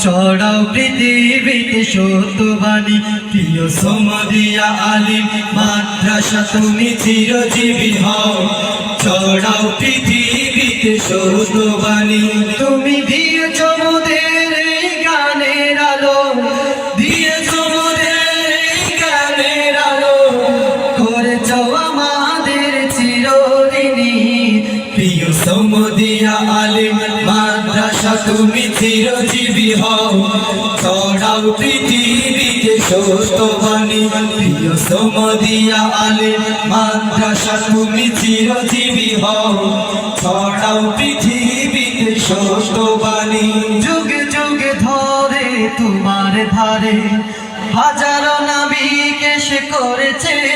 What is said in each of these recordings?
ছড়াও পৃথিবীতে সত্যবাণী। প্রিয় সোমদিয়া আলিম, মাদ্রাসা তুমি চিরজীবী হও। চড়াও পৃথিবীতে সত্যবাণী। তুমি দিয়েছ প্রিয় সমদিয়া আলিম, মাদ্রাসা তুমি চিরজীবী হও। ছড়াও পৃথিবীতে সত্যবাণী। প্রিয় সমদিয়া আলিম, মাদ্রাসা তুমি চিরজীবী হও। ছড়াও পৃথিবীতে সত্যবাণী। যুগে যুগে ধরে তোমার ধারে হাজারো নবীকে সে করেছে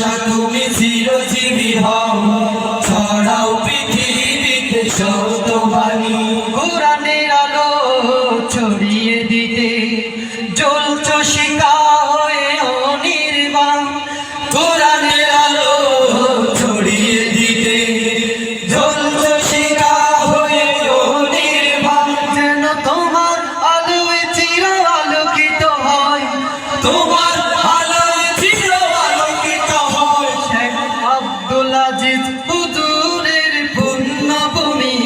মাদ্রাসা তুমি চিরজীবী হও ছড়াও পৃথিবীতে সত্যবাণী কোরআনের আলো ছড়িয়ে দিতে জ্বলছ শিকা আব্দুল আজিজ হুজুরের পুণ্যভূমি।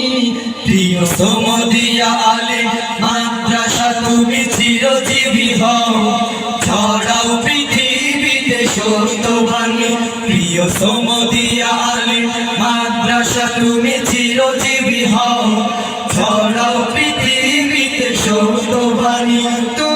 প্রিয় সমদিয়া আলে, মাদ্রাসা তুমি চিরজীবী হও। ছড়াও পৃথিবীতে সত্যবাণী। প্রিয় সমদিয়া আলে, মাদ্রাসা তুমি চিরজীবী হও। ছড়াও পৃথিবীতে সত্যবাণী। তুমি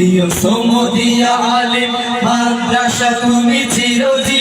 প্রিয় সমদিয়া আলিম মাদ্রাসা তুমি চিরজীবী।